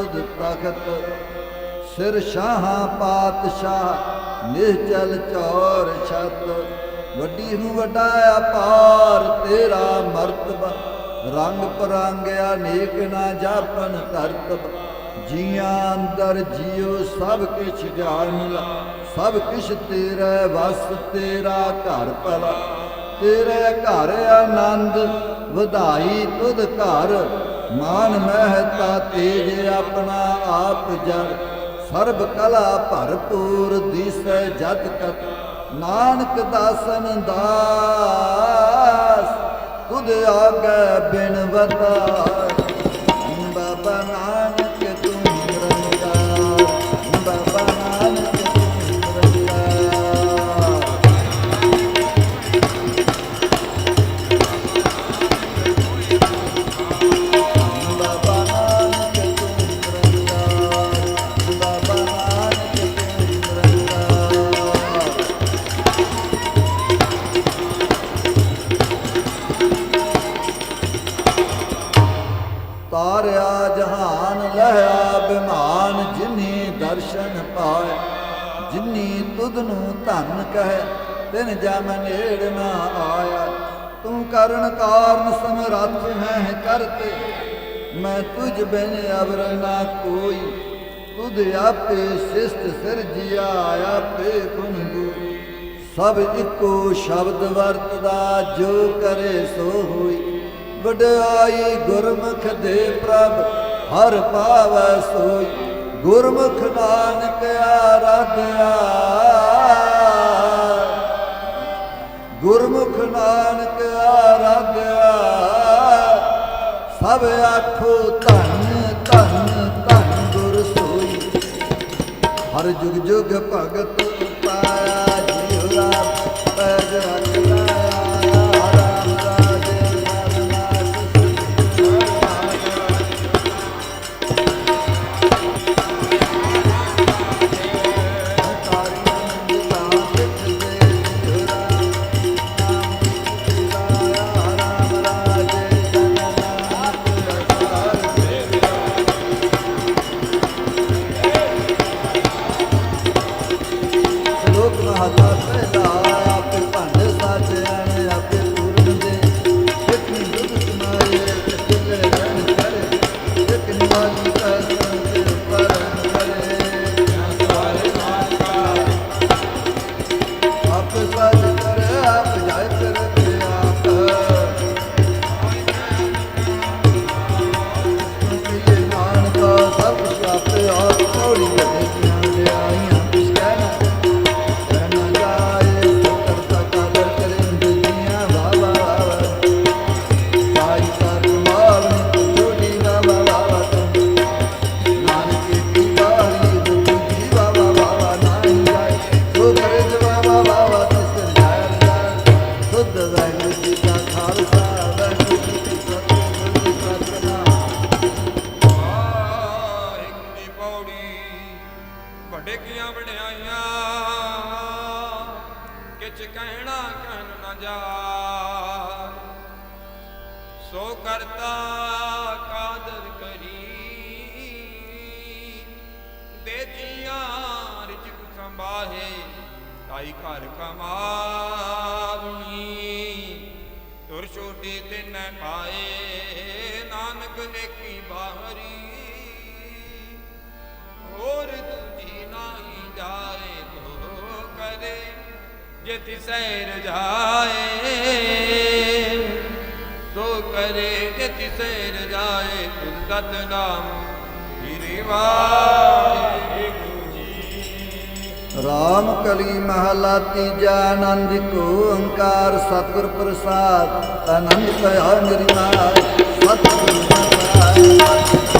ਤੁਧ ਤਖਤ ਸਿਰ ਸ਼ਾਹਾਂ ਪਾਤਸ਼ਾਹ ਨਿਹਚਲ ਚੌਰ ਛਤ। ਵੱਡੀ ਨੂੰ ਵੱਡਾ ਅਪਾਰ, ਤੇਰਾ ਮਰਤਬਾ। ਰੰਗ ਪਰਾਂਗਿਆ ਨੇਕ ਨਾ ਜਾਪਨ ਕਰਤਬ ਜੀਆਂ ਅੰਦਰ ਜਿਉ ਸਭ ਕਿਛ ਜਾਣ ਲਾ। ਸਭ ਕਿਛ ਤੇਰਾ ਵਸ, ਤੇਰਾ ਘਰ ਭਲਾ। ਤੇਰੇ ਘਰ ਆਨੰਦ, ਵਧਾਈ ਤੁਧ ਘਰ। ਮਾਨ ਮਹਿਤਾ ਤੇਜ ਆਪਣਾ ਆਪ ਜਰ ਸਰਬ ਕਲਾ ਭਰਪੂਰ ਦਿਸੈ ਜਤ ਕਤ। ਨਾਨਕ ਦਾਸਨ ਦਾਸ, ਤੁਧ ਆਗੇ ਬਿਨ ਵਰਤਾਰ ਧਨ ਕਹੇ, ਤਿਨ ਜਮ ਨੇੜ ਨਾ ਆਇਆ। ਤੂੰ ਕਰਨ ਕਾਰਨ ਸਮਰੱਥ ਹੈ ਕਰਤੇ ਮੈਂ ਤੁਝ ਬਿਨ ਅਵਰ ਨਾ ਕੋਈ। ਤੁਧ ਆਪੇ ਸਿਸਤ ਸਿਰਜਿਆ ਆਪੇ ਗੁਣ ਗੁਰੂ ਸਭ ਇੱਕੋ ਸ਼ਬਦ ਵਰਤਦਾ ਜੋ ਕਰੇ ਸੋ ਹੋਈ। ਵਡਿਆਈ ਗੁਰਮੁਖ ਦੇ ਪ੍ਰਭ, ਹਰ ਪਾਵੈ ਸੋਈ। ਗੁਰਮੁਖ ਨਾਨਕ ਆਰਾਧਿਆ। ਗੁਰਮੁਖ ਨਾਨਕ ਆਰਾਧਿਆ, ਸਭ ਆਖੋ ਧੰਨ ਧੰਨ ਧੰਨ ਗੁਰ ਸੋਈ। ਹਰ ਜੁਗ ਜੁਗ ਭਗਤ ਪਾਇਆ ਜਿਉ ਰਾਮ ਪੈਜ ਸੋ ਕਰਤਾ ਕਾਦਰ ਕਰੀ। ਦੇ ਜੀਆਂ ਰਿਜਕ ਸੰਭਾਹੇ, ਤਾਈ ਘਰ ਕਮਾਵਣੀ ਤੁਰ ਛੋਟੀ ਤੇ ਨ ਪਾਏ, ਨਾਨਕ ਏਕੀ ਬਾਹਰੀ। ਹੋਰ ਦੂਜੀ ਨਾਹੀ ਜਾਏ, ਤੋ ਕਰੇ ਜੇ ਤਿਸੈਰ ਜਾਏ। ਸੋ ਕਰੇ ਜੇ ਤਿਸੈਰ ਜਾਏ ਤੁਧ ਸਤਨਾਮ ਸ੍ਰੀ ਵਾਹਿਗੁਰੂ ਰਾਮ ਕਲੀ ਮਹਲਾ ਤੀਜਾ, ਆਨੰਦ ਕੋ ਓੰਕਾਰ, ਸਤਿਗੁਰ ਪ੍ਰਸਾਦ, ਆਨੰਦ ਭਇਆ ਨਿਰਮਾਲ ਸਤਿਗੁਰ ਪ੍ਰਸਾਦ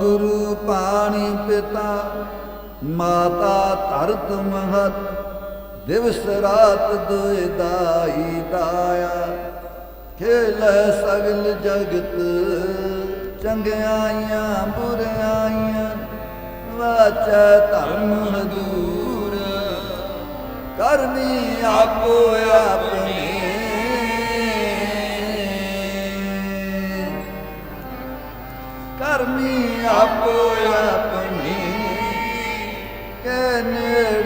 ਗੁਰੂ ਪਾਣੀ ਪਿਤਾ, ਮਾਤਾ ਧਰਤ ਮਹਤ, ਦਿਵਸ ਰਾਤ ਦੋਇ ਦਾਈ ਦਾਇਆ ਖੇਲ ਸਗਲ ਜਗਤ, ਚੰਗਿਆਈਆਂ ਬੁਰਿਆਈਆਂ, ਵਾਚੈ ਧਰਮ ਹਦੂਰ। ਕਰਨੀ ਆਪੋ ਆਪਣੇ ਕਰਮੀ ਆਪੋ ਆਪਣੇ ਕੇ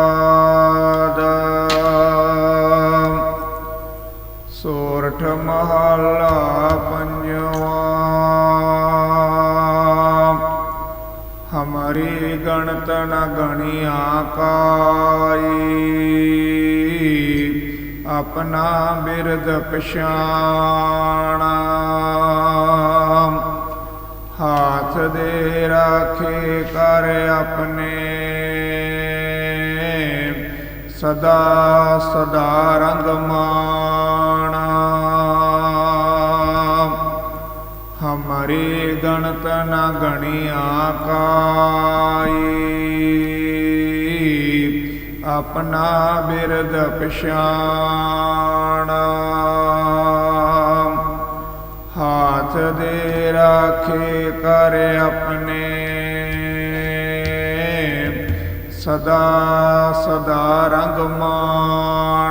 ਹਮਾਰੀ ਗਣਤ ਨ ਗਣਿਆ ਕਾਈ। ਆਪਣਾ ਬਿਰਦ ਪਛਾਣਾ। ਹਾਥ ਦੇ ਰਾਖੇ ਕਰ ਆਪਣੇ। ਸਦਾ ਸਦਾ ਰੰਗ ਮਾਂ ਹਮਾਰੀ ਗਣਤ ਨ ਗਣਿਆ ਕਾਈ ਆਪਣਾ ਬਿਰਦ ਪਛਾਣਾ। ਹਾਥ ਦੇ ਰਾਖੇ ਕਰ ਆਪਣੇ। ਸਦਾ ਸਦਾ ਰੰਗ ਮਾਣਾ।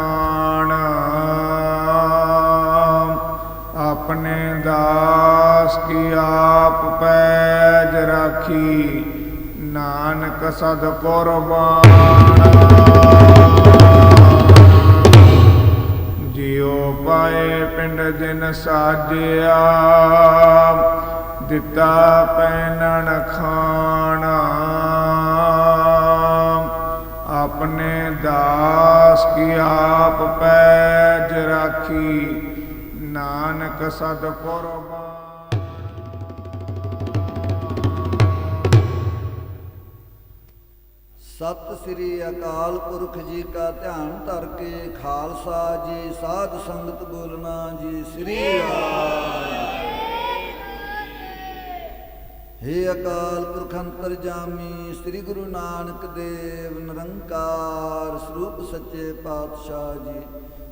ਆਪਣੇ ਦਾਸ ਕੀ ਆਪ ਪੈਜ ਰਾਖੀ, ਨਾਨਕ ਸਦ ਕੁਰਬਾਨ। ਜਿਉ ਪਾਏ ਪਿੰਡ ਜਿਨ ਸਾਜਿਆ, ਦਿੱਤਾ ਪੈਨਣ ਖਾਣਾ। ਆਪਣੇ ਦਾਸ ਕੀ ਆਪ ਪੈਜ ਰਾਖੀ ਨਾਨਕ ਸਦ ਕੁਰਬਾਨ ਸਤਿ ਸ੍ਰੀ ਅਕਾਲ ਪੁਰਖ ਜੀ ਕਾ ਧਿਆਨ ਧਰ ਕੇ ਖਾਲਸਾ ਜੀ, ਸਾਧ ਸੰਗਤ ਬੋਲਣਾ ਜੀ, ਸ੍ਰੀ ਰਾਮ ਹੇ ਅਕਾਲ ਪੁਰਖ ਅੰਤਰਜਾਮੀ ਸ੍ਰੀ ਗੁਰੂ ਨਾਨਕ ਦੇਵ, ਨਿਰੰਕਾਰ ਸਰੂਪ ਸੱਚੇ ਪਾਤਸ਼ਾਹ ਜੀ।